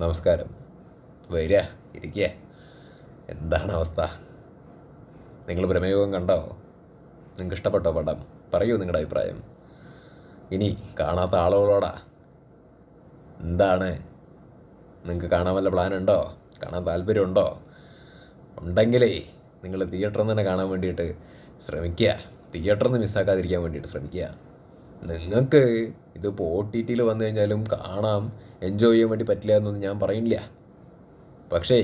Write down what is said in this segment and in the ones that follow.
നമസ്കാരം. വരിക ഇരിക്കുക. എന്താണ് അവസ്ഥ? നിങ്ങൾ പ്രമേയോഗം കണ്ടോ? നിങ്ങൾക്ക് ഇഷ്ടപ്പെട്ടോ പടം? പറയൂ നിങ്ങളുടെ അഭിപ്രായം. ഇനി കാണാത്ത ആളുകളോടാ. എന്താണ്? നിങ്ങൾക്ക് കാണാൻ വല്ല പ്ലാൻ ഉണ്ടോ? കാണാൻ താല്പര്യമുണ്ടോ? ഉണ്ടെങ്കിലേ നിങ്ങൾ തിയേറ്ററിൽ നിന്ന് തന്നെ കാണാൻ വേണ്ടിയിട്ട് ശ്രമിക്കുക. തിയേറ്ററിൽ നിന്ന് മിസ്സാക്കാതിരിക്കാൻ വേണ്ടിയിട്ട് ശ്രമിക്കുക. നിങ്ങൾക്ക് ഇതിപ്പോൾ ഒ ടി ടിയിൽ വന്നു കഴിഞ്ഞാലും കാണാം. എൻജോയ് ചെയ്യാൻ വേണ്ടി പറ്റില്ല എന്നൊന്നും ഞാൻ പറയുന്നില്ല. പക്ഷേ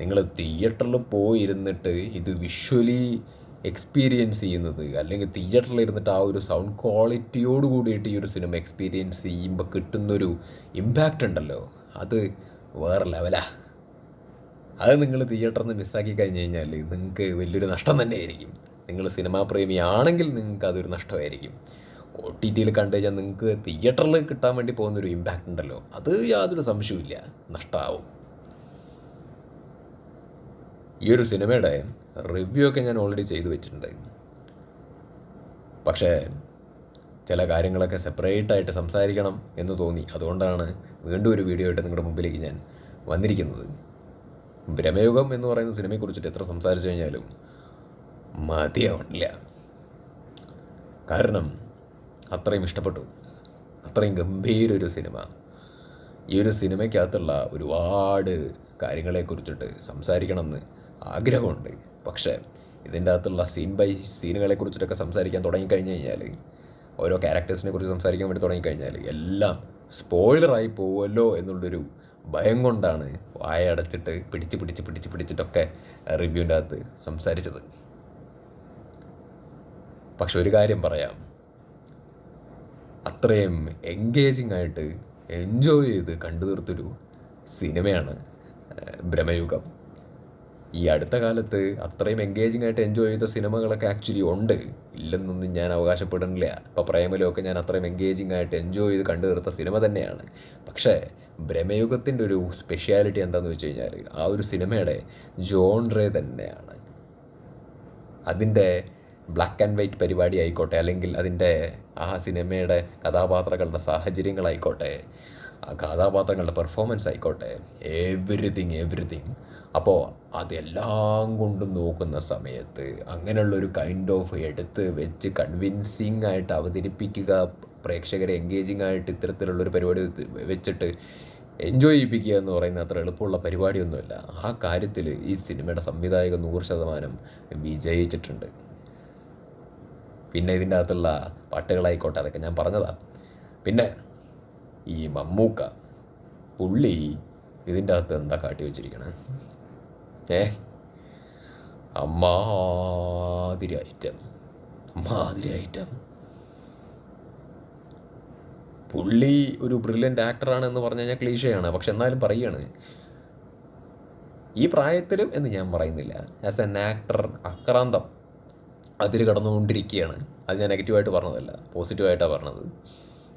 നിങ്ങൾ തിയേറ്ററിൽ പോയി ഇരുന്നിട്ട് ഇത് വിഷ്വലി എക്സ്പീരിയൻസ് ചെയ്യുന്നത് അല്ലെങ്കിൽ തിയേറ്ററിൽ ഇരുന്നിട്ട് ആ ഒരു സൗണ്ട് ക്വാളിറ്റിയോട് കൂടിയിട്ട് ഈ ഒരു സിനിമ എക്സ്പീരിയൻസ് ചെയ്യുമ്പോൾ കിട്ടുന്നൊരു ഇമ്പാക്റ്റ് ഉണ്ടല്ലോ. അത് വേറെ ലെവലാ അത് നിങ്ങൾ തിയേറ്ററിൽ നിന്ന് മിസ്സാക്കി കഴിഞ്ഞ് കഴിഞ്ഞാൽ നിങ്ങൾക്ക് വലിയൊരു നഷ്ടം തന്നെയായിരിക്കും. നിങ്ങൾ സിനിമാ പ്രേമിയാണെങ്കിൽ നിങ്ങൾക്ക് അതൊരു നഷ്ടമായിരിക്കും. ഒ ടി ടിയിൽ കണ്ടു കഴിഞ്ഞാൽ നിങ്ങൾക്ക് തിയേറ്ററിൽ കിട്ടാൻ വേണ്ടി പോകുന്നൊരു ഇമ്പാക്റ്റ് ഉണ്ടല്ലോ. അത് യാതൊരു സംശയവുമില്ല നഷ്ടമാവും ഈ ഒരു സിനിമയുടെ റിവ്യൂ ഒക്കെ ഞാൻ ഓൾറെഡി ചെയ്തു വെച്ചിട്ടുണ്ട് പക്ഷേ ചില കാര്യങ്ങളൊക്കെ സെപ്പറേറ്റ് ആയിട്ട് സംസാരിക്കണം എന്ന് തോന്നി. അതുകൊണ്ടാണ് വീണ്ടും ഒരു വീഡിയോ ആയിട്ട് നിങ്ങളുടെ മുമ്പിലേക്ക് ഞാൻ വന്നിരിക്കുന്നത്. ഭ്രമയുഗം എന്ന് പറയുന്ന സിനിമയെക്കുറിച്ചിട്ട് എത്ര സംസാരിച്ചു കഴിഞ്ഞാലും മതിയാവണില്ല. കാരണം അത്രയും ഇഷ്ടപ്പെട്ടു. അത്രയും ഗംഭീര ഒരു സിനിമ. ഈ ഒരു സിനിമയ്ക്കകത്തുള്ള ഒരുപാട് കാര്യങ്ങളെക്കുറിച്ചിട്ട് സംസാരിക്കണമെന്ന് ആഗ്രഹമുണ്ട്. പക്ഷേ ഇതിന്റെ അകത്തുള്ള സീൻ ബൈ സീനുകളെ കുറിച്ചിട്ടൊക്കെ സംസാരിക്കാൻ തുടങ്ങിക്കഴിഞ്ഞ് കഴിഞ്ഞാൽ ഓരോ ക്യാരക്ടേഴ്സിനെ കുറിച്ച് സംസാരിക്കാൻ വേണ്ടി തുടങ്ങിക്കഴിഞ്ഞാൽ എല്ലാം സ്പോയിലറായി പോവുമല്ലോ എന്നുള്ളൊരു ഭയം കൊണ്ടാണ് വായ അടച്ചിട്ട് പിടിച്ച് പിടിച്ച് പിടിച്ച് പിടിച്ചിട്ടൊക്കെ റിവ്യൂവിന്റെ അകത്ത് സംസാരിച്ചത്. പക്ഷെ ഒരു കാര്യം പറയാം. അത്രയും എൻഗേജിങ് ആയിട്ട് എൻജോയ് ചെയ്ത് കണ്ടു തീർത്തൊരു സിനിമയാണ് ഭ്രമയുഗം ഈ അടുത്ത കാലത്ത് അത്രയും എൻഗേജിങ് ആയിട്ട് എൻജോയ് ചെയ്ത സിനിമകളൊക്കെ ആക്ച്വലി ഉണ്ട്. ഇല്ലെന്നൊന്നും ഞാൻ അവകാശപ്പെടുന്നില്ല ഇപ്പോൾ പ്രേമലൊക്കെ ഞാൻ അത്രയും എൻഗേജിങ് ആയിട്ട് എൻജോയ് ചെയ്ത് കണ്ടു തീർത്ത സിനിമ തന്നെയാണ്. പക്ഷേ ഭ്രമയുഗത്തിന്റെ ഒരു സ്പെഷ്യാലിറ്റി എന്താണെന്ന് വെച്ച് കഴിഞ്ഞാൽ ആ ഒരു സിനിമയുടെ ജോൺറേ തന്നെയാണ്. അതിന്റെ ബ്ലാക്ക് ആൻഡ് വൈറ്റ് പരിപാടി ആയിക്കോട്ടെ അല്ലെങ്കിൽ അതിന്റെ ആ സിനിമയുടെ കഥാപാത്രങ്ങളുടെ സാഹചര്യങ്ങളായിക്കോട്ടെ ആ കഥാപാത്രങ്ങളുടെ പെർഫോമൻസ് ആയിക്കോട്ടെ എവ്രിതിങ് എവ്രിതിങ് അപ്പോൾ അതെല്ലാം കൊണ്ടും നോക്കുന്ന സമയത്ത് അങ്ങനെയുള്ളൊരു കൈൻഡ് ഓഫ് എടുത്ത് വെച്ച് കൺവിൻസിങ് ആയിട്ട് അവതരിപ്പിക്കുക പ്രേക്ഷകരെ എൻഗേജിങ് ആയിട്ട് ഇത്തരത്തിലുള്ളൊരു പരിപാടി വെച്ചിട്ട് എൻജോയ് ചെയ്യിപ്പിക്കുക എന്ന് പറയുന്ന അത്ര എളുപ്പമുള്ള പരിപാടിയൊന്നുമല്ല. ആ കാര്യത്തിൽ ഈ സിനിമയുടെ സംവിധായകൻ നൂറ് ശതമാനം വിജയിച്ചിട്ടുണ്ട്. പിന്നെ ഇതിന്റെ അകത്തുള്ള പാട്ടുകളായിക്കോട്ടെ അതൊക്കെ ഞാൻ പറഞ്ഞതാ. പിന്നെ ഈ മമ്മൂക്ക പുള്ളി ഇതിന്റെ അകത്ത് എന്താ കാട്ടി വെച്ചിരിക്കണേ? ഏ? അമ്മാതിരി ഐറ്റം അമ്മാതിരി ഐറ്റം പുള്ളി ഒരു ബ്രില്യന്റ് ആക്ടറാണ് എന്ന് പറഞ്ഞു കഴിഞ്ഞാൽ ക്ലീശയാണ് പക്ഷെ എന്നാലും പറയുകയാണ് ഈ പ്രായത്തിലും എന്ന് ഞാൻ പറയുന്നില്ല. ആസ് എൻ ആക്ടർ അക്രാന്തം. അതിര് കടന്നുകൊണ്ടിരിക്കുകയാണ്. അത് ഞാൻ നെഗറ്റീവായിട്ട് പറഞ്ഞതല്ല പോസിറ്റീവായിട്ടാണ് പറഞ്ഞത്.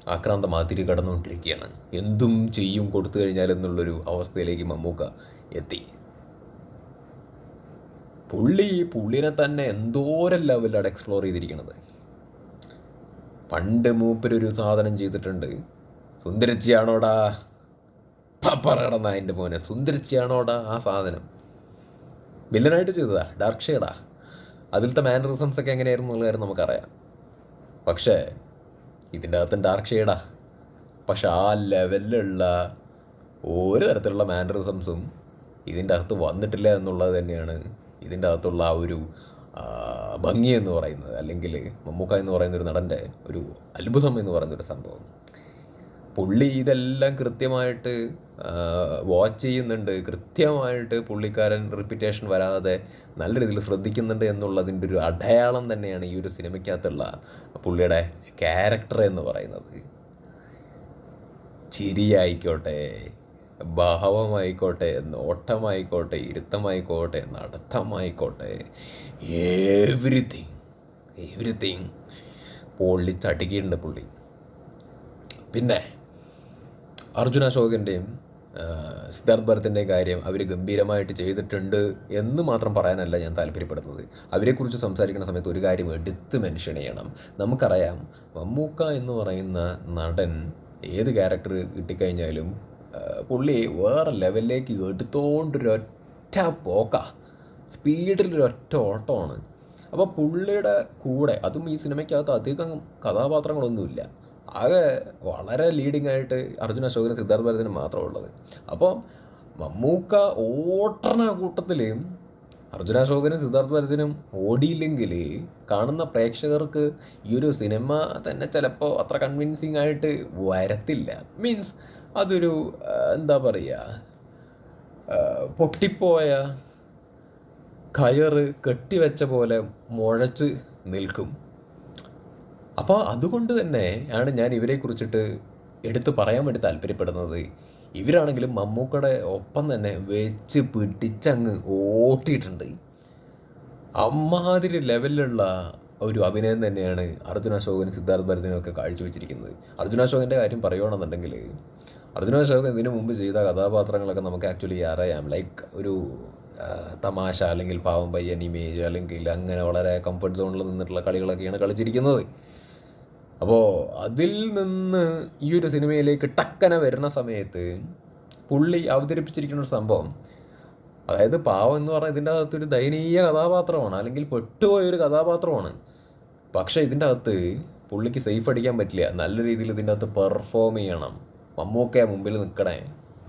ആക്രാന്തം അതിര് കടന്നുകൊണ്ടിരിക്കുകയാണ്. എന്തും ചെയ്യും കൊടുത്തു കഴിഞ്ഞാൽ എന്നുള്ളൊരു അവസ്ഥയിലേക്ക് മമ്മൂക്ക എത്തി. പുള്ളി പുള്ളിനെ തന്നെ എന്തോരം ലെവലാണ് എക്സ്പ്ലോർ ചെയ്തിരിക്കുന്നത് പണ്ട് മൂപ്പരൊരു സാധനം ചെയ്തിട്ടുണ്ട്. സുന്ദരച്ചിയാണോടാ? പറയണ എന്റെ മോനെ. സുന്ദരച്ചിയാണോടാ ആ സാധനം? വില്ലനായിട്ട് ചെയ്തതാ? ഡാർക്ക് അതിലത്തെ മാനറിസംസ് ഒക്കെ എങ്ങനെയായിരുന്നു എന്നുള്ള നമുക്കറിയാം. പക്ഷേ ഇതിന്റെ അകത്തും ഡാർക്ക് ഷെയ്ഡാ പക്ഷെ ആ ലെവലിലുള്ള ഓരോ തരത്തിലുള്ള മാനറിസംസും ഇതിന്റെ അകത്ത് വന്നിട്ടില്ല എന്നുള്ളത് തന്നെയാണ് ഇതിന്റെ അകത്തുള്ള ആ ഒരു ഭംഗി എന്ന് പറയുന്നത്. അല്ലെങ്കിൽ മമ്മൂക്ക എന്ന് പറയുന്ന ഒരു നടന്റെ ഒരു അത്ഭുതം എന്ന് പറയുന്ന ഒരു സംഭവം. പുള്ളി ഇതെല്ലാം കൃത്യമായിട്ട് വാച്ച് ചെയ്യുന്നുണ്ട്. കൃത്യമായിട്ട് പുള്ളിക്കാരൻ റിപ്പിറ്റേഷൻ വരാതെ നല്ല രീതിയിൽ ശ്രദ്ധിക്കുന്നുണ്ട് എന്നുള്ളതിന്റെ ഒരു അടയാളം തന്നെയാണ് ഈ ഒരു സിനിമയ്ക്കകത്തുള്ള പുള്ളിയുടെ ക്യാരക്ടർ എന്ന് പറയുന്നത്. ചിരിയായിക്കോട്ടെ ഭാവമായിക്കോട്ടെ നോട്ടമായിക്കോട്ടെ ഇരുത്തമായിക്കോട്ടെ നടത്തമായിക്കോട്ടെ എവ്രിതിങ് എവ്രിതിങ് പൊള്ളിച്ചടുക്കിയിട്ടുണ്ട് പുള്ളി. പിന്നെ അർജുന അശോകന്റെയും സിദ്ധാർത്ഥ് ഭരത്തിന്റെയും കാര്യം അവർ ഗംഭീരമായിട്ട് ചെയ്തിട്ടുണ്ട് എന്ന് മാത്രം പറയാനല്ല ഞാൻ താല്പര്യപ്പെടുന്നത്. അവരെക്കുറിച്ച് സംസാരിക്കുന്ന സമയത്ത് ഒരു കാര്യം എടുത്ത് മെൻഷൻ ചെയ്യണം. നമുക്കറിയാം മമ്മൂക്ക എന്ന് പറയുന്ന നടൻ ഏത് ക്യാരക്ടർ കിട്ടിക്കഴിഞ്ഞാലും പുള്ളി വേറെ ലെവലിലേക്ക് എടുത്തോണ്ടൊരൊറ്റ പോക്ക. സ്പീഡിലൊരൊറ്റ ഓട്ടമാണ്. അപ്പോൾ പുള്ളിയുടെ കൂടെ അതും ഈ സിനിമയ്ക്കകത്ത് അധികം കഥാപാത്രങ്ങളൊന്നുമില്ല. ആകെ വളരെ ലീഡിങ് ആയിട്ട് അർജുന അശോകനും സിദ്ധാർത്ഥ ഭരതനും മാത്രമേ ഉള്ളത്. അപ്പോൾ മമ്മൂക്ക ഓട്ടണ കൂട്ടത്തിൽ അർജുന അശോകനും സിദ്ധാർത്ഥ ഭരതനും ഓടിയില്ലെങ്കിൽ കാണുന്ന പ്രേക്ഷകർക്ക് ഈ ഒരു സിനിമ തന്നെ ചിലപ്പോൾ അത്ര കൺവിൻസിങ് ആയിട്ട് വരത്തില്ല. മീൻസ് അതൊരു എന്താ പറയുക പൊട്ടിപ്പോയ കയറ് കെട്ടിവെച്ച പോലെ മുഴച്ച് നിൽക്കും. അപ്പോൾ അതുകൊണ്ട് തന്നെ ആണ് ഞാൻ ഇവരെ കുറിച്ചിട്ട് എടുത്തു പറയാൻ വേണ്ടി താല്പര്യപ്പെടുന്നത്. ഇവരാണെങ്കിലും മമ്മൂക്കയുടെ ഒപ്പം തന്നെ വെച്ച് പിടിച്ചങ്ങ് ഓട്ടിയിട്ടുണ്ട്. അമ്മാതിരി ലെവലിലുള്ള ഒരു അഭിനയം തന്നെയാണ് അർജുന അശോകനും സിദ്ധാർത്ഥ് ഭരതനും ഒക്കെ കാഴ്ചവെച്ചിരിക്കുന്നത്. അർജുന അശോകന്റെ കാര്യം പറയുകയാണെന്നുണ്ടെങ്കിൽ അർജുന അശോകൻ ഇതിനു മുമ്പ് ചെയ്ത കഥാപാത്രങ്ങളൊക്കെ നമുക്ക് ആക്ച്വലി അറിയാം. ലൈക്ക് ഒരു തമാശ അല്ലെങ്കിൽ പാവം പയ്യൻ ഇമേജ് അല്ലെങ്കിൽ അങ്ങനെ വളരെ കംഫർട്ട് സോണിൽ നിന്നിട്ടുള്ള കളികളൊക്കെയാണ് കളിച്ചിരിക്കുന്നത്. അപ്പോൾ അതിൽ നിന്ന് ഈ ഒരു സിനിമയിലേക്ക് ടക്കന വരുന്ന സമയത്ത് പുള്ളി അവതരിപ്പിച്ചിരിക്കുന്ന ഒരു സംഭവം അതായത് പാവം എന്ന് പറഞ്ഞാൽ ഇതിന്റെ അകത്ത് ഒരു ദയനീയ കഥാപാത്രമാണ് അല്ലെങ്കിൽ പെട്ടുപോയൊരു കഥാപാത്രമാണ്. പക്ഷേ ഇതിന്റെ അകത്ത് പുള്ളിക്ക് സേഫ് അടിക്കാൻ പറ്റില്ല. നല്ല രീതിയിൽ ഇതിന്റെ അകത്ത് പെർഫോം ചെയ്യണം. മമ്മൂക്ക മുമ്പിൽ നിൽക്കണേ.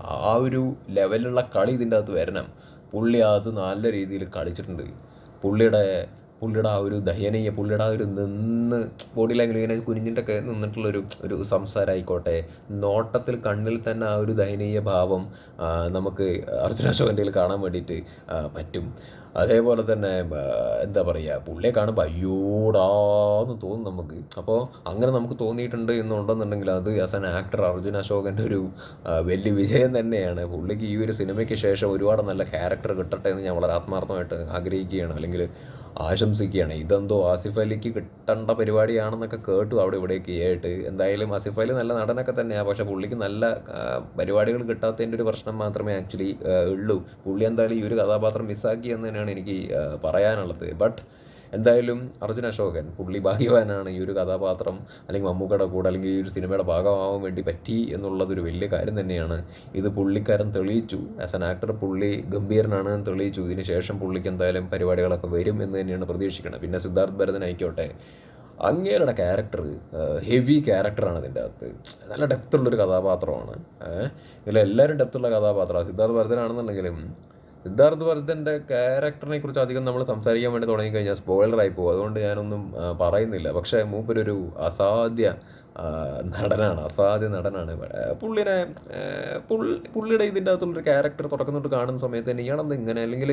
ആ ഒരു ലെവലിലുള്ള കളി ഇതിന്റെ അകത്ത് വരണം. പുള്ളി അത് നല്ല രീതിയിൽ കളിച്ചിട്ടുണ്ട്. പുള്ളിയുടെ പുള്ളിയുടെ ആ ഒരു ദഹനീയ പുള്ളിയുടെ ആ ഒരു നിന്ന് ബോഡി ലാംഗ്വേജ് ഇങ്ങനെ കുനിഞ്ഞിട്ടൊക്കെ നിന്നിട്ടുള്ളൊരു ഒരു സംസാരമായിക്കോട്ടെ നോട്ടത്തിൽ കണ്ണിൽ തന്നെ ആ ഒരു ദയനീയ ഭാവം നമുക്ക് അർജുന അശോകന്റെ കാണാൻ വേണ്ടിയിട്ട് പറ്റും. അതേപോലെ തന്നെ എന്താ പറയുക പുള്ളിയെ കാണുമ്പോൾ അയ്യോടാന്ന് തോന്നും നമുക്ക്. അപ്പോൾ അങ്ങനെ നമുക്ക് തോന്നിയിട്ടുണ്ട് എന്നുണ്ടെന്നുണ്ടെങ്കിൽ അത് ആസ് ആൻ ആക്ടർ അർജുൻ അശോകന്റെ ഒരു വലിയ വിജയം തന്നെയാണ്. പുള്ളിക്ക് ഈ ഒരു സിനിമയ്ക്ക് ശേഷം ഒരുപാട് നല്ല ക്യാരക്ടർ കിട്ടട്ടെ എന്ന് ഞാൻ വളരെ ആത്മാർത്ഥമായിട്ട് ആഗ്രഹിക്കുകയാണ്. അല്ലെങ്കിൽ ആശംസിക്കുകയാണ്. ഇതെന്തോ ആസിഫ് അലിക്ക് കിട്ടേണ്ട പരിപാടിയാണെന്നൊക്കെ കേട്ടു അവിടെ ഇവിടെയൊക്കെ ആയിട്ട് എന്തായാലും ആസിഫ് അലി നല്ല നടനൊക്കെ തന്നെയാണ് പക്ഷേ പുള്ളിക്ക് നല്ല പരിപാടികൾ കിട്ടാത്തതിന്റെ ഒരു പ്രശ്നം മാത്രമേ ആക്ച്വലി ഉള്ളൂ. പുള്ളി എന്തായാലും ഈ ഒരു കഥാപാത്രം മിസ്സാക്കി എന്ന് തന്നെയാണ് എനിക്ക് പറയാനുള്ളത്. ബട്ട് എന്തായാലും അർജുൻ അശോകൻ പുള്ളി ഭാഗ്യവാനാണ്. ഈ ഒരു കഥാപാത്രം അല്ലെങ്കിൽ മമ്മൂക്കയുടെ കൂടെ അല്ലെങ്കിൽ ഈ ഒരു സിനിമയുടെ ഭാഗമാവാൻ വേണ്ടി പറ്റി എന്നുള്ളതൊരു വലിയ കാര്യം തന്നെയാണ്. ഇത് പുള്ളിക്കാരൻ തെളിയിച്ചു. ആസ് ആൻ ആക്ടർ പുള്ളി ഗംഭീരനാണ് തെളിയിച്ചു. ഇതിന് ശേഷം പുള്ളിക്ക് എന്തായാലും പരിപാടികളൊക്കെ വരും എന്ന് തന്നെയാണ് പ്രതീക്ഷിക്കുന്നത്. പിന്നെ സിദ്ധാർത്ഥ് ഭരതൻ ആയിക്കോട്ടെ. അങ്ങേരുടെ ക്യാരക്ടർ ഹെവി ക്യാരക്ടറാണ് ഇതിന്റെ അകത്ത്. നല്ല ഡെപ്തുള്ളൊരു കഥാപാത്രമാണ്. ഇതിലെല്ലാവരും ഡെപ്തുള്ള കഥാപാത്രമാണ് സിദ്ധാർത്ഥ് ഭരതനാണെന്നുണ്ടെങ്കിലും സിദ്ധാർത്ഥ് വർദ്ധന്റെ ക്യാരക്ടറിനെ കുറിച്ച് അധികം നമ്മൾ സംസാരിക്കാൻ വേണ്ടി തുടങ്ങിക്കഴിഞ്ഞാൽ സ്പോയിലറായി പോകും. അതുകൊണ്ട് ഞാനൊന്നും പറയുന്നില്ല. പക്ഷേ മൂപ്പരൊരു അസാധ്യ നടനാണ് അസാധ്യ നടനാണ്. പുള്ളിനെ പുള്ളിയുടെ ഇതിന്റെ അകത്തുള്ളൊരു ക്യാരക്ടർ തുടക്കം കാണുന്ന സമയത്ത് തന്നെ ഇയാളെന്ത് ഇങ്ങനെ? അല്ലെങ്കിൽ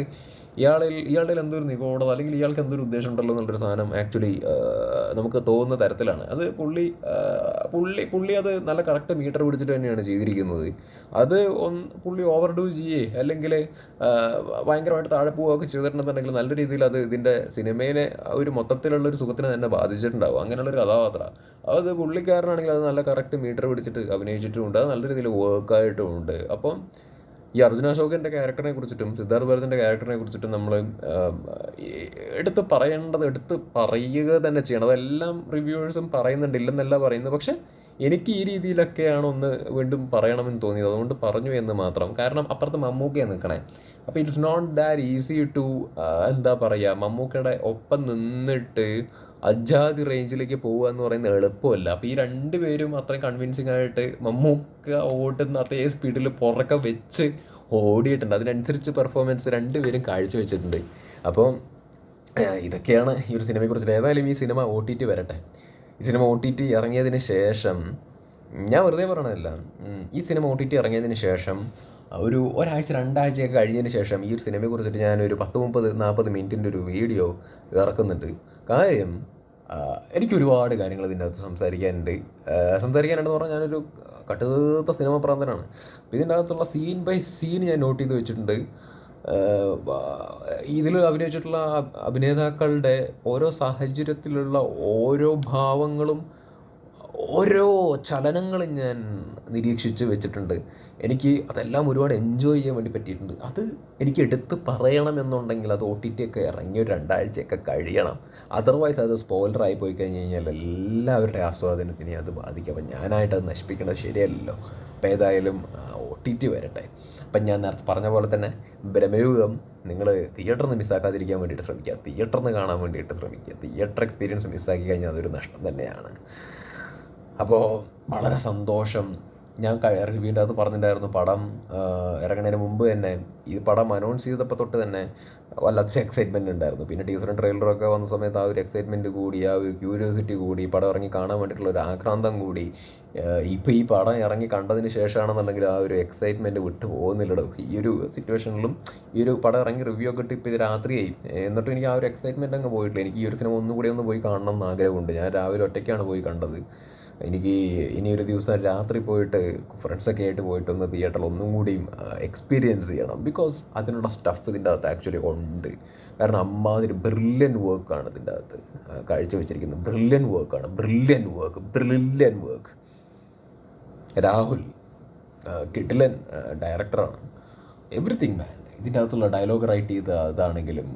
ഇയാളിൽ ഇയാളുടെ എന്തൊരു നിഗൂഢത അല്ലെങ്കിൽ ഇയാൾക്ക് എന്തൊരു ഉദ്ദേശം ഉണ്ടല്ലോ എന്നുള്ളൊരു സാധനം ആക്ച്വലി നമുക്ക് തോന്നുന്ന തരത്തിലാണ്. അത് പുള്ളി പുള്ളി പുള്ളി അത് നല്ല കറക്റ്റ് മീറ്റർ പിടിച്ചിട്ട് തന്നെയാണ് ചെയ്തിരിക്കുന്നത്. അത് ഒന്ന് പുള്ളി ഓവർ ഡൂ ചെയ്യേ അല്ലെങ്കിൽ ഭയങ്കരമായിട്ട് താഴെ പോവുകയൊക്കെ ചെയ്തിട്ടുണ്ടെന്നുണ്ടെങ്കിൽ നല്ല രീതിയിൽ അത് ഇതിന്റെ സിനിമയിലെ ഒരു മൊത്തത്തിലുള്ള ഒരു സുഖത്തിനെ തന്നെ ബാധിച്ചിട്ടുണ്ടാവും. അങ്ങനെയുള്ളൊരു കഥാപാത്രം. അത് പുള്ളിക്കാരനാണെങ്കിൽ അത് നല്ല കറക്റ്റ് മീറ്റർ പിടിച്ചിട്ട് അഭിനയിച്ചിട്ടുമുണ്ട്. അത് നല്ല രീതിയിൽ വർക്കായിട്ടുമുണ്ട് അപ്പം ഈ അർജുന അശോകന്റെ ക്യാരക്ടറിനെ കുറിച്ചിട്ടും സിദ്ധാർത്ഥ് ഭരതന്റെ ക്യാരക്ടറിനെ കുറിച്ചിട്ടും നമ്മൾ എടുത്ത് പറയേണ്ടത് എടുത്ത് പറയുക തന്നെ ചെയ്യണം. അതെല്ലാം റിവ്യൂവേഴ്സും പറയുന്നുണ്ട് ഇല്ലെന്നല്ല പറയുന്നത്. പക്ഷെ എനിക്ക് ഈ രീതിയിലൊക്കെയാണ് ഒന്ന് വീണ്ടും പറയണമെന്ന് തോന്നിയത്. അതുകൊണ്ട് പറഞ്ഞു എന്ന് മാത്രം. കാരണം അപ്പുറത്ത് മമ്മൂക്കയാണ് നിൽക്കണേ അപ്പോൾ it's not that easy to എന്താ പറയുക മമ്മൂക്കയുടെ ഒപ്പം നിന്നിട്ട് അജാതി റേഞ്ചിലേക്ക് പോവുക എന്ന് പറയുന്നത് എളുപ്പമല്ല. അപ്പോൾ ഈ രണ്ട് പേരും അത്രയും കൺവിൻസിങ് ആയിട്ട് മമ്മൂക്ക ഓടുന്ന അതേ സ്പീഡിൽ പുറക്കെ വെച്ച് ഓടിയിട്ടുണ്ട്. അതിനനുസരിച്ച് പെർഫോമൻസ് രണ്ടുപേരും കാഴ്ചവെച്ചിട്ടുണ്ട്. അപ്പോൾ ഇതൊക്കെയാണ് ഈ ഒരു സിനിമയെക്കുറിച്ച്. ഏതായാലും ഈ സിനിമ ഒ ടി ടി വരട്ടെ. ഈ സിനിമ ഒ ടി ടി ഇറങ്ങിയതിന് ശേഷം ഞാൻ വെറുതെ പറയണതല്ല. ഈ സിനിമ ഒ ടി ടി ഇറങ്ങിയതിന് ശേഷം ഒരു ഒരാഴ്ച രണ്ടാഴ്ചയൊക്കെ കഴിഞ്ഞതിന് ശേഷം ഈ ഒരു സിനിമയെ കുറിച്ചിട്ട് ഞാനൊരു പത്ത് മുപ്പത് നാൽപ്പത് മിനിറ്റിന്റെ ഒരു വീഡിയോ ഇറക്കുന്നുണ്ട്. കാര്യം എനിക്ക് ഒരുപാട് കാര്യങ്ങൾ ഇതിനകത്ത് സംസാരിക്കാനുണ്ട്. സംസാരിക്കാനുണ്ടെന്ന് പറഞ്ഞാൽ ഞാനൊരു കട്ടുതീർത്ത സിനിമ പ്രാന്തനാണ്. അപ്പോൾ ഇതിന്റെ അകത്തുള്ള സീൻ ബൈ സീൻ ഞാൻ നോട്ട് ചെയ്ത് വെച്ചിട്ടുണ്ട്. ഇതിൽ അഭിനയിച്ചിട്ടുള്ള അഭിനേതാക്കളുടെ ഓരോ സാഹചര്യത്തിലുള്ള ഓരോ ഭാവങ്ങളും ഓരോ ചലനങ്ങളും ഞാൻ നിരീക്ഷിച്ച് വെച്ചിട്ടുണ്ട്. എനിക്ക് അതെല്ലാം ഒരുപാട് എൻജോയ് ചെയ്യാൻ വേണ്ടി പറ്റിയിട്ടുണ്ട്. അത് എനിക്ക് എടുത്ത് പറയണമെന്നുണ്ടെങ്കിൽ അത് ഒ ടി ടി ഒക്കെ ഇറങ്ങി ഒരു രണ്ടാഴ്ചയൊക്കെ കഴിയണം. അതർവൈസ് അത് സ്പോയിലറായി പോയി കഴിഞ്ഞ് കഴിഞ്ഞാൽ എല്ലാവരുടെ ആസ്വാദനത്തിനെ അത് ബാധിക്കും. അപ്പം ഞാനായിട്ട് അത് നശിപ്പിക്കേണ്ടത് ശരിയല്ലല്ലോ. അപ്പം ഏതായാലും ഒ ടി ടി വരട്ടെ. അപ്പം ഞാൻ നേരത്തെ പറഞ്ഞ പോലെ തന്നെ ബ്രഹ്മയുഗം നിങ്ങൾ തിയേറ്ററിൽ നിന്ന് മിസ്സാക്കാതിരിക്കാൻ വേണ്ടിയിട്ട് ശ്രമിക്കുക. തിയേറ്ററിൽ നിന്ന് കാണാൻ വേണ്ടിയിട്ട് ശ്രമിക്കുക. തിയേറ്റർ എക്സ്പീരിയൻസ് മിസ്സാക്കി കഴിഞ്ഞാൽ അതൊരു നഷ്ടം തന്നെയാണ്. അപ്പോൾ വളരെ സന്തോഷം. ഞാൻ റിവ്യൂവിന്റെ അകത്ത് പറഞ്ഞിട്ടുണ്ടായിരുന്നു പടം ഇറങ്ങുന്നതിന് മുമ്പ് തന്നെ. ഈ പടം അനൗൺസ് ചെയ്തപ്പോൾ തൊട്ട് തന്നെ വല്ലാത്തൊരു എക്സൈറ്റ്മെന്റ് ഉണ്ടായിരുന്നു. പിന്നെ ടീച്ചറും ട്രെയിലറും ഒക്കെ വന്ന സമയത്ത് ആ ഒരു എക്സൈറ്റ്മെന്റ് കൂടി ആ ഒരു ക്യൂരിയോസിറ്റി കൂടി പടം ഇറങ്ങി കാണാൻ വേണ്ടിയിട്ടുള്ള ഒരു ആക്രാന്തം കൂടി ഇപ്പോൾ ഈ പടം ഇറങ്ങി കണ്ടതിന് ശേഷമാണെന്നുണ്ടെങ്കിൽ ആ ഒരു എക്സൈറ്റ്മെന്റ് വിട്ടു പോകുന്നില്ലടോ. ഈ ഒരു സിറ്റുവേഷനിലും ഈ ഒരു പടം ഇറങ്ങി റിവ്യൂ ഒക്കെ ഇട്ട് ഇപ്പോൾ ഇത് രാത്രിയായി. എന്നിട്ടും എനിക്ക് ആ ഒരു എക്സൈറ്റ്മെന്റ് അങ്ങ് പോയിട്ടില്ല. എനിക്ക് ഈ ഒരു സിനിമ ഒന്നുകൂടി ഒന്ന് പോയി കാണണം എന്ന് ആഗ്രഹമുണ്ട്. ഞാൻ രാവിലെ ഒറ്റയ്ക്കാണ് പോയി കണ്ടത്. എനിക്ക് ഇനി ഒരു ദിവസം രാത്രി പോയിട്ട് ഫ്രണ്ട്സൊക്കെ ആയിട്ട് പോയിട്ട് ഒന്ന് തിയേറ്ററിൽ ഒന്നും കൂടിയും എക്സ്പീരിയൻസ് ചെയ്യണം. ബിക്കോസ് അതിനുള്ള സ്റ്റഫ് ഇതിന്റെ അകത്ത് ആക്ച്വലി ഉണ്ട്. കാരണം അമ്മാതിരി ബ്രില്യൻ വർക്കാണ് ഇതിന്റെ അകത്ത്. കാഴ്ചവെച്ചിരിക്കുന്നത് ബ്രില്യൻ വർക്കാണ് brilliant work brilliant work Rahul കിട്ടിലൻ ഡയറക്ടറാണ് എവറിത്തിങ് മാൻ ഇതിന്റെ അകത്തുള്ള ഡയലോഗ് റൈറ്റ് ചെയ്ത ഇതാണെങ്കിലും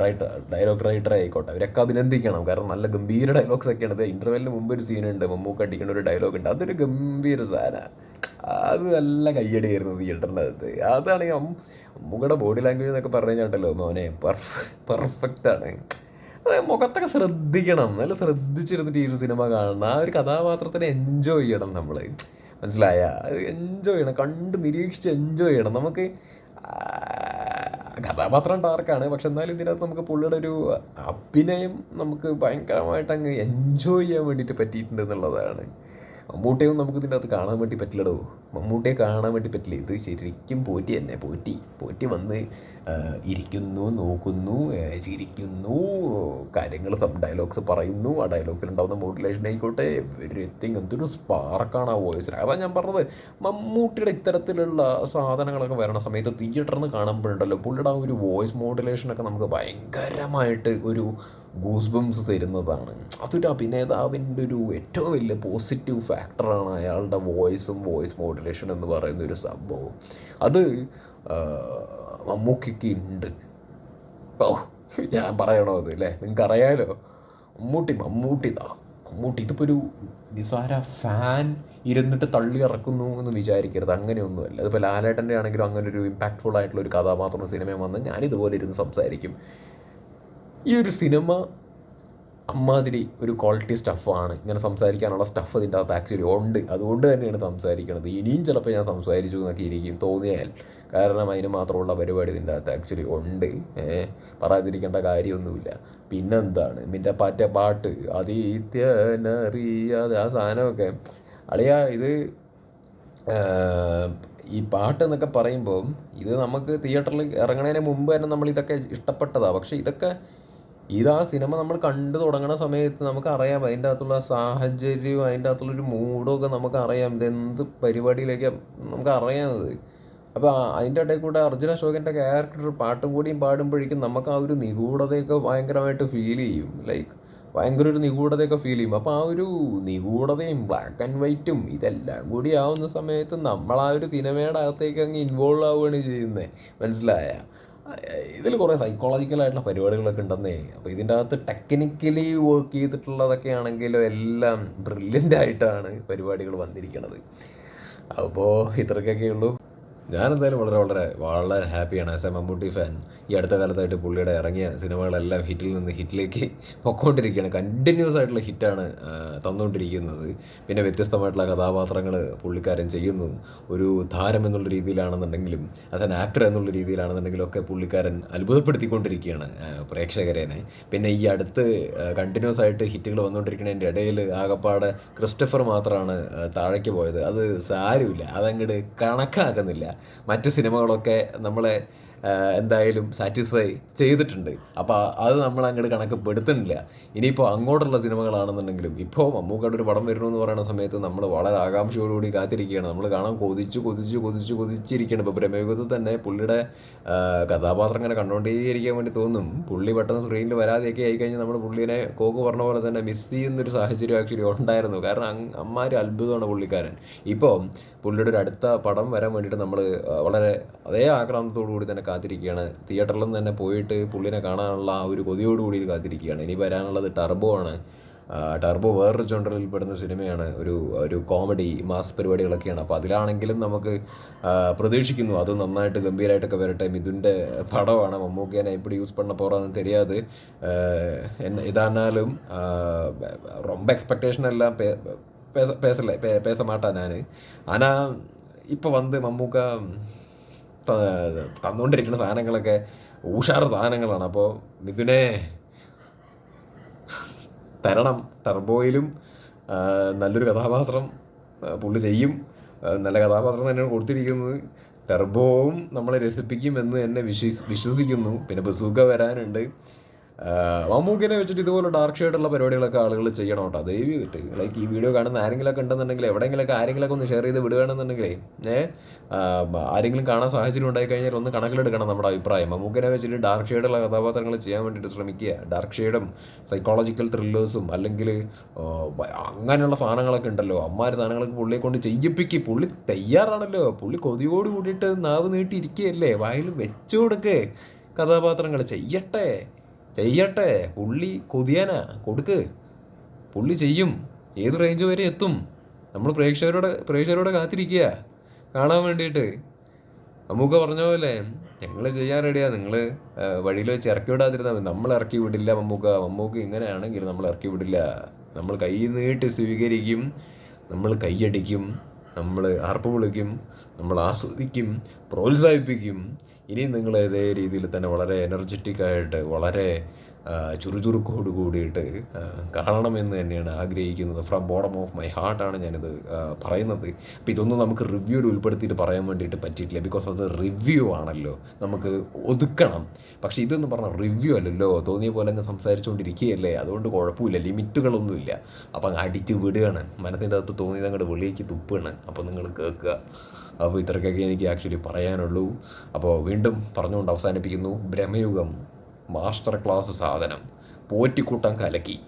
റൈറ്റർ ഡയലോഗ് റൈറ്റർ ആയിക്കോട്ടെ അവരൊക്കെ അഭിനന്ദിക്കണം. കാരണം നല്ല ഗംഭീര ഡയലോഗ്സ് ഒക്കെയാണ്. ഇത് ഇന്റർവെല്ലിന് മുമ്പ് ഒരു സീനുണ്ട് മമ്മൂക്ക് അടിക്കുന്ന ഒരു ഡയലോഗ് ഉണ്ട്. അതൊരു ഗംഭീര സാധന. അത് നല്ല കയ്യടിയായിരുന്നു തിയേറ്ററിന്റെ അകത്ത്. അതാണെങ്കിൽ മമ്മൂക്കയുടെ ബോഡി ലാംഗ്വേജ് എന്നൊക്കെ പറഞ്ഞു കഴിഞ്ഞാൽ മോനെ. പെർഫ് പെർഫെക്റ്റ് ആണ്. അത് മുഖത്തൊക്കെ ശ്രദ്ധിക്കണം. നല്ല ശ്രദ്ധിച്ചിരുന്നിട്ട് ഈ ഒരു സിനിമ കാണണം. ആ ഒരു കഥാപാത്രത്തിനെ എൻജോയ് ചെയ്യണം നമ്മൾ മനസ്സിലായ? അത് എൻജോയ് ചെയ്യണം. കണ്ട് നിരീക്ഷിച്ച് എൻജോയ് ചെയ്യണം. നമുക്ക് കഥാപാത്രം ഡാർക്കാണ് പക്ഷെ എന്നാലും ഇതിനകത്ത് നമുക്ക് പുള്ളിയുടെ ഒരു അഭിനയം നമുക്ക് ഭയങ്കരമായിട്ട് അങ്ങ് എൻജോയ് ചെയ്യാൻ വേണ്ടിയിട്ട് പറ്റിയിട്ടുണ്ട് എന്നുള്ളതാണ്. മമ്മൂട്ടിയൊന്നും നമുക്ക് ഇതിന്റെ അകത്ത് കാണാൻ വേണ്ടി പറ്റില്ലടോ. മമ്മൂട്ടിയെ കാണാൻ വേണ്ടി പറ്റില്ല. ഇത് ശരിക്കും പോറ്റി തന്നെ പോറ്റി. പോറ്റി വന്ന് ഇരിക്കുന്നു നോക്കുന്നു ചിരിക്കുന്നു കാര്യങ്ങൾ ഡയലോഗ്സ് പറയുന്നു ആ ഡയലോഗ്സിലുണ്ടാവുന്ന മോഡുലേഷൻ ആയിക്കോട്ടെ എവരിത്തിങ് എന്തൊരു സ്പാർക്കാണ് ആ വോയിസ് അതാ ഞാൻ പറഞ്ഞത്. മമ്മൂട്ടിയുടെ ഇത്തരത്തിലുള്ള സാധനങ്ങളൊക്കെ വരണ സമയത്ത് തിയേറ്ററിൽ നിന്ന് കാണുമ്പോഴുണ്ടല്ലോ പുള്ളിയുടെ ആ ഒരു വോയിസ് മോഡുലേഷനൊക്കെ നമുക്ക് ഭയങ്കരമായിട്ട് ഒരു ഗൂസ് ബംസ് തരുന്നതാണ്. അതൊരു അഭിനേതാവിന്റെ ഒരു ഏറ്റവും വലിയ പോസിറ്റീവ് ഫാക്ടറാണ് അയാളുടെ വോയിസും വോയിസ് മോഡുലേഷൻ എന്ന് പറയുന്ന ഒരു സംഭവം. അത് മമ്മൂക്കിക്ക് ഉണ്ട് ഓ ഞാൻ പറയണോ അത് അല്ലേ? നിങ്ങൾക്ക് അറിയാലോ മമ്മൂട്ടി മമ്മൂട്ടി താ മമ്മൂട്ടി ഇതിപ്പോൾ ഒരു നിസാര ഫാൻ ഇരുന്നിട്ട് തള്ളി ഇറക്കുന്നു എന്ന് വിചാരിക്കരുത്. അങ്ങനെയൊന്നുമല്ല. അതിപ്പോൾ ലാലേട്ടന്റെ ആണെങ്കിലും അങ്ങനെ ഒരു ഇമ്പാക്റ്റ്ഫുൾ ആയിട്ടുള്ള ഒരു കഥാപാത്രം സിനിമയും വന്ന് ഞാനിതുപോലെ ഇരുന്ന് സംസാരിക്കും. ഈ ഒരു സിനിമ അമ്മാതിരി ഒരു ക്വാളിറ്റി സ്റ്റഫാണ് ഇങ്ങനെ സംസാരിക്കാനുള്ള സ്റ്റഫ് ഇതിന്റെ അകത്ത് ആക്ച്വലി ഉണ്ട്. അതുകൊണ്ട് തന്നെയാണ് സംസാരിക്കുന്നത് ഇനിയും ചിലപ്പോൾ ഞാൻ സംസാരിച്ചു എന്നൊക്കെ ഇരിക്കും തോന്നിയാൽ. കാരണം അതിന് മാത്രമുള്ള പരിപാടി ഇതിന്റെ അകത്ത് ആക്ച്വലി ഉണ്ട്. പറയാതിരിക്കേണ്ട കാര്യമൊന്നുമില്ല. പിന്നെന്താണ്? ഇതിന്റെ പാറ്റ പാട്ട്. അതീത്യനറിയാതെ ആ സാധനമൊക്കെ. അളിയ ഇത് ഈ പാട്ട് എന്നൊക്കെ പറയുമ്പോൾ ഇത് നമുക്ക് തിയേറ്ററിൽ ഇറങ്ങുന്നതിന് മുമ്പ് തന്നെ നമ്മൾ ഇതൊക്കെ ഇഷ്ടപ്പെട്ടതാണ് പക്ഷേ ഇതൊക്കെ ഇതാ സിനിമ നമ്മൾ കണ്ടു തുടങ്ങുന്ന സമയത്ത് നമുക്ക് അറിയാം. അതിന്റെ അകത്തുള്ള സാഹചര്യവും അതിന്റെ അകത്തുള്ള ഒരു മൂഡും ഒക്കെ നമുക്ക് അറിയാം. ഇത് എന്ത് പരിപാടിയിലേക്ക് നമുക്ക് അറിയാമത് അപ്പോൾ അതിന്റെ ഇടയിൽ കൂടെ അർജുന അശോകന്റെ ക്യാരക്ടർ പാട്ടും കൂടിയും പാടുമ്പോഴേക്കും നമുക്ക് ആ ഒരു നിഗൂഢതയൊക്കെ ഭയങ്കരമായിട്ട് ഫീൽ ചെയ്യും. ലൈക്ക് ഭയങ്കര ഒരു നിഗൂഢതയൊക്കെ ഫീൽ ചെയ്യും. അപ്പോൾ ആ ഒരു നിഗൂഢതയും ബ്ലാക്ക് ആൻഡ് വൈറ്റും ഇതെല്ലാം കൂടി ആവുന്ന സമയത്ത് നമ്മൾ ആ ഒരു സിനിമയുടെ അകത്തേക്ക് അങ്ങ് ഇൻവോൾവ് ആവുകയാണ് ചെയ്യുന്നത്. മനസ്സിലായ? ഇതിൽ കുറേ സൈക്കോളജിക്കലായിട്ടുള്ള പരിപാടികളൊക്കെ ഉണ്ടെന്നേ. അപ്പോൾ ഇതിന്റെ അകത്ത് ടെക്നിക്കലി വർക്ക് ചെയ്തിട്ടുള്ളതൊക്കെ ആണെങ്കിലും എല്ലാം ബ്രില്യന്റ് ആയിട്ടാണ് പരിപാടികൾ വന്നിരിക്കുന്നത് അപ്പോൾ ഇത്രയൊക്കെ ഉള്ളൂ ഞാനെന്തായാലും വളരെ വളരെ വളരെ ഹാപ്പിയാണ് ആസ് എ മമ്മൂട്ടി ഫാൻ ഈ അടുത്ത കാലത്തായിട്ട് പുള്ളിയുടെ ഇറങ്ങിയ സിനിമകളെല്ലാം ഹിറ്റിൽ നിന്ന് ഹിറ്റിലേക്ക് പൊക്കോണ്ടിരിക്കുകയാണ്. കണ്ടിന്യൂസ് ആയിട്ടുള്ള ഹിറ്റാണ് തന്നുകൊണ്ടിരിക്കുന്നത് പിന്നെ വ്യത്യസ്തമായിട്ടുള്ള കഥാപാത്രങ്ങൾ പുള്ളിക്കാരൻ ചെയ്യുന്നു. ഒരു താരം എന്നുള്ള രീതിയിലാണെന്നുണ്ടെങ്കിലും ആസ് ആൻ ആക്ടർ എന്നുള്ള രീതിയിലാണെന്നുണ്ടെങ്കിലും ഒക്കെ പുള്ളിക്കാരൻ അത്ഭുതപ്പെടുത്തിക്കൊണ്ടിരിക്കുകയാണ് പ്രേക്ഷകരേനെ. പിന്നെ ഈ അടുത്ത് കണ്ടിന്യൂസ് ആയിട്ട് ഹിറ്റുകൾ വന്നുകൊണ്ടിരിക്കുന്നതിന്റെ ഇടയിൽ ആകപ്പാടെ ക്രിസ്റ്റഫർ മാത്രമാണ് താഴേക്ക് പോയത്. അത് സാരമില്ല. അതങ്ങോട്ട് കണക്കാക്കുന്നില്ല. മറ്റ് സിനിമകളൊക്കെ നമ്മളെ എന്തായാലും സാറ്റിസ്ഫൈ ചെയ്തിട്ടുണ്ട്. അപ്പോൾ അത് നമ്മൾ അങ്ങോട്ട് കണക്ക് പെടുത്തുന്നില്ല ഇനിയിപ്പോൾ അങ്ങോട്ടുള്ള സിനിമകളാണെന്നുണ്ടെങ്കിലും ഇപ്പോൾ മമ്മൂക്കയുടെ ഒരു പടം വരുന്നു എന്ന് പറയുന്ന സമയത്ത് നമ്മൾ വളരെ ആകാംക്ഷയോടുകൂടി കാത്തിരിക്കുകയാണ്. നമ്മൾ കാണാൻ കൊതിച്ചു കൊതിച്ചു കൊതിച്ചു കൊതിച്ചിരിക്കുകയാണ്. ഇപ്പോൾ പ്രമേഹത്തിൽ തന്നെ പുള്ളിയുടെ കഥാപാത്രം ഇങ്ങനെ കണ്ടുകൊണ്ടേയിരിക്കാൻ വേണ്ടി തോന്നും. പുള്ളി പെട്ടെന്ന് സ്ക്രീനിൽ വരാതെയൊക്കെ ആയിക്കഴിഞ്ഞാൽ നമ്മൾ പുള്ളിനെ കോക്ക് പറഞ്ഞ പോലെ തന്നെ മിസ് ചെയ്യുന്നൊരു സാഹചര്യം ആക്ച്വലി ഉണ്ടായിരുന്നു. കാരണം അമ്മാര് അത്ഭുതമാണ് പുള്ളിക്കാരൻ. ഇപ്പോൾ പുള്ളിയുടെ ഒരു അടുത്ത പടം വരാൻ വേണ്ടിയിട്ട് നമ്മൾ വളരെ അതേ ആക്രാന്തത്തോടു കൂടി തന്നെ കാത്തിരിക്കുകയാണ്. തിയേറ്ററിൽ നിന്ന് തന്നെ പോയിട്ട് പുള്ളിനെ കാണാനുള്ള ആ ഒരു കൊതിയോടുകൂടി കാത്തിരിക്കുകയാണ്. ഇനി വരാനുള്ളത് ടർബോ ആണ്. ടർബോ വേറൊരു ജോണ്ടറിൽ പെടുന്ന സിനിമയാണ്. ഒരു ഒരു കോമഡി മാസ് പരിപാടികളൊക്കെയാണ്. അപ്പോൾ അതിലാണെങ്കിലും നമുക്ക് പ്രതീക്ഷിക്കുന്നു. അത് നന്നായിട്ട് ഗംഭീരമായിട്ടൊക്കെ വരട്ടെ. മിഥുന്റെ പടമാണ്. മമ്മൂക്കേനെ എപ്പോഴും യൂസ് പണ പോറാന്ന് തെരിയാതെ. ഇതാണാലും റൊമ്പ എക്സ്പെക്ടേഷൻ എല്ലാം ரொம்ப எக்ஸ்பெக்டேஷன் எல்லாம் பே பேச பேசலை பே பேச மாட்டேன் நான் ஆனால் இப்போ வந்து മമ്മൂക്ക ത- തന്നുകൊണ്ടിരിക്കുന്ന സാധനങ്ങളൊക്കെ ഊഷാറ് സാധനങ്ങളാണ് അപ്പോൾ മിഥുനെ തരണം ടർബോയിലും ആ, നല്ലൊരു കഥാപാത്രം ആ, പുള്ളി ചെയ്യും ആ, നല്ല കഥാപാത്രം തന്നെയാണ് കൊടുത്തിരിക്കുന്നത് ടർബോവും നമ്മളെ രസിപ്പിക്കും എന്ന് തന്നെ വിശ്വസ് വിശ്വസിക്കുന്നു പിന്നെ ബസൂക്ക വരാനുണ്ട് ആ, മമ്മൂക്കിനെ വെച്ചിട്ട് ഇതുപോലെ ഡാർക്ക് ഷെയ്ഡുള്ള പരിപാടികളൊക്കെ ആളുകൾ ചെയ്യണം കേട്ടോ. ദയവ് ചെയ്തിട്ട്. ലൈക്ക് ഈ വീഡിയോ കാണുന്ന ആരെങ്കിലൊക്കെ ഉണ്ടെന്നുണ്ടെങ്കിൽ എവിടെയെങ്കിലൊക്കെ ആരെങ്കിലൊക്കെ ഒന്ന് ഷെയർ ചെയ്ത് വിടുകയാണെന്നുണ്ടെങ്കിലേ ഏ ആ, ആരെങ്കിലും കാണാൻ സാഹചര്യം ഉണ്ടായി കഴിഞ്ഞാൽ ഒന്ന് കണക്കിലെടുക്കണം നമ്മുടെ അഭിപ്രായം. മമ്മൂക്കിനെ വെച്ചിട്ട് ഡാർക്ക് ഷെയ്ഡുള്ള കഥാപാത്രങ്ങൾ ചെയ്യാൻ വേണ്ടിയിട്ട് ശ്രമിക്കുക. ഡാർക്ക് ഷെയ്ഡും സൈക്കോളജിക്കൽ ത്രില്ലേഴ്സും അല്ലെങ്കിൽ അങ്ങനെയുള്ള സാധനങ്ങളൊക്കെ ഉണ്ടല്ലോ. അമ്മാര് സാധനങ്ങളൊക്കെ പുള്ളിയെ കൊണ്ട് ചെയ്യിപ്പിക്കുക പുള്ളി തയ്യാറാണല്ലോ. പുള്ളി കൊതിയോട് കൂടിയിട്ട് നാവ് നീട്ടി ഇരിക്കുകയല്ലേ വായിൽ വെച്ചു കൊടുക്ക്. കഥാപാത്രങ്ങൾ ചെയ്യട്ടെ. ചെയ്യട്ടെ പുള്ളി കൊതിയാനാ കൊടുക്ക്. പുള്ളി ചെയ്യും ഏത് റേഞ്ച് വരെ എത്തും. നമ്മൾ പ്രേക്ഷകരോട് പ്രേക്ഷകരോട് കാത്തിരിക്കുക കാണാൻ വേണ്ടിയിട്ട്. നമുക്ക് പറഞ്ഞ പോലെ ഞങ്ങൾ ചെയ്യാൻ റെഡിയാ നിങ്ങൾ വഴിയിൽ വെച്ച് ഇറക്കി വിടാതിരുന്നാൽ മതി. നമ്മൾ ഇറക്കി വിടില്ല മമ്മൂക്ക മമ്മൂക്ക ഇങ്ങനെയാണെങ്കിൽ നമ്മൾ ഇറക്കി വിടില്ല. നമ്മൾ കൈ നീട്ടി സ്വീകരിക്കും. നമ്മൾ കൈയടിക്കും. നമ്മൾ ആർപ്പ് വിളിക്കും. നമ്മൾ ആസ്വദിക്കും. പ്രോത്സാഹിപ്പിക്കും. ഇനി നിങ്ങൾ ഇതേ രീതിയിൽ തന്നെ വളരെ എനർജറ്റിക് ആയിട്ട് വളരെ ചുറുചുറുക്കോട് കൂടിയിട്ട് കാണണമെന്ന് തന്നെയാണ് ആഗ്രഹിക്കുന്നത്. ഫ്രം ബോട്ടം ഓഫ് മൈ ഹാർട്ടാണ് ഞാനിത് പറയുന്നത്. അപ്പോൾ ഇതൊന്നും നമുക്ക് റിവ്യൂവിൽ ഉൾപ്പെടുത്തിയിട്ട് പറയാൻ വേണ്ടിയിട്ട് പറ്റിയിട്ടില്ല. ബിക്കോസ് അത് റിവ്യൂ ആണല്ലോ. നമുക്ക് ഒതുക്കണം. പക്ഷേ ഇതെന്ന് പറഞ്ഞാൽ റിവ്യൂ അല്ലല്ലോ. തോന്നിയ പോലെ അങ്ങ് സംസാരിച്ചുകൊണ്ടിരിക്കുകയല്ലേ അതുകൊണ്ട് കുഴപ്പമില്ല. ലിമിറ്റുകളൊന്നുമില്ല. അപ്പം അങ്ങ് അടിച്ച് വിടുകയാണ്. മനസ്സിന്റെ അകത്ത് തോന്നിയത് അങ്ങോട്ട് വെളിയേക്ക് തുപ്പാണ് അപ്പോൾ നിങ്ങൾ കേൾക്കുക. അപ്പോൾ ഇത്രയ്ക്കൊക്കെ എനിക്ക് ആക്ച്വലി പറയാനുള്ളൂ. അപ്പോൾ വീണ്ടും പറഞ്ഞുകൊണ്ട് അവസാനിപ്പിക്കുന്നു. ബ്രഹ്മയുഗം. മാസ്റ്റർ ക്ലാസ് സാധനം. പോറ്റിക്കൂട്ടം കലക്കി.